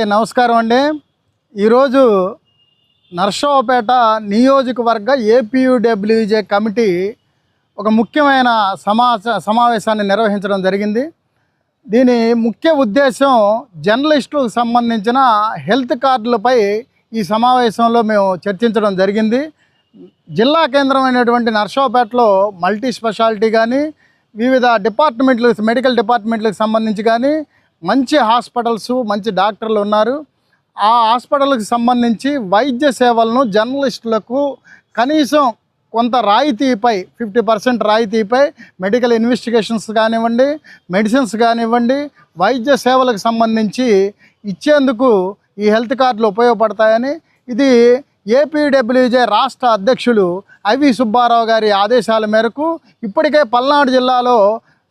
నమస్కారం అండి. ఈరోజు నర్సరావుపేట నియోజకవర్గ ఏపీయూడబ్ల్యూజే కమిటీ ఒక ముఖ్యమైన సమాచ సమావేశాన్ని నిర్వహించడం జరిగింది. దీని ముఖ్య ఉద్దేశం జర్నలిస్టులకు సంబంధించిన హెల్త్ కార్డులపై ఈ సమావేశంలో మేము చర్చించడం జరిగింది. జిల్లా కేంద్రమైనటువంటి నర్సరావుపేటలో మల్టీ స్పెషాలిటీ కానీ వివిధ డిపార్ట్మెంట్లకు మెడికల్ డిపార్ట్మెంట్లకు సంబంధించి కానీ మంచి హాస్పిటల్స్ మంచి డాక్టర్లు ఉన్నారు. ఆ హాస్పిటల్కి సంబంధించి వైద్య సేవలను జర్నలిస్టులకు కనీసం కొంత రాయితీపై ఫిఫ్టీ పర్సెంట్ రాయితీపై మెడికల్ ఇన్వెస్టిగేషన్స్ కానివ్వండి మెడిసిన్స్ కానివ్వండి వైద్య సేవలకు సంబంధించి ఇచ్చేందుకు ఈ హెల్త్ కార్డులు ఉపయోగపడతాయని ఇది ఏపీడబ్ల్యూజే రాష్ట్ర అధ్యక్షులు ఐవి సుబ్బారావు గారి ఆదేశాల మేరకు ఇప్పటికే పల్నాడు జిల్లాలో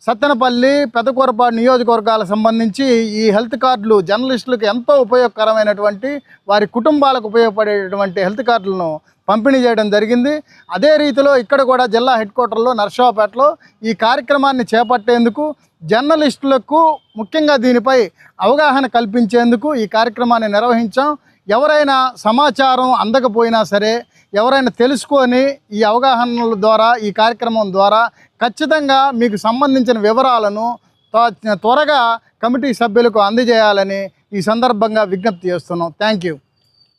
సత్తెనపల్లి పెదకూరపాడు నియోజకవర్గాలకు సంబంధించి ఈ హెల్త్ కార్డులు జర్నలిస్టులకు ఎంతో ఉపయోగకరమైనటువంటి వారి కుటుంబాలకు ఉపయోగపడేటటువంటి హెల్త్ కార్డులను పంపిణీ చేయడం జరిగింది. అదే రీతిలో ఇక్కడ కూడా జిల్లా హెడ్ క్వార్టర్లో నర్సాపేటలో ఈ కార్యక్రమాన్ని చేపట్టేందుకు జర్నలిస్టులకు ముఖ్యంగా దీనిపై అవగాహన కల్పించేందుకు ఈ కార్యక్రమాన్ని నిర్వహించాం. ఎవరైనా సమాచారం అందకపోయినా సరే ఎవరైనా తెలుసుకొని ఈ అవగాహనల ద్వారా ఈ కార్యక్రమం ద్వారా ఖచ్చితంగా మీకు సంబంధించిన వివరాలను త్వ- త్వరగా కమిటీ సభ్యులకు అందజేయాలని ఈ సందర్భంగా విజ్ఞప్తి చేస్తున్నాం. Thank you.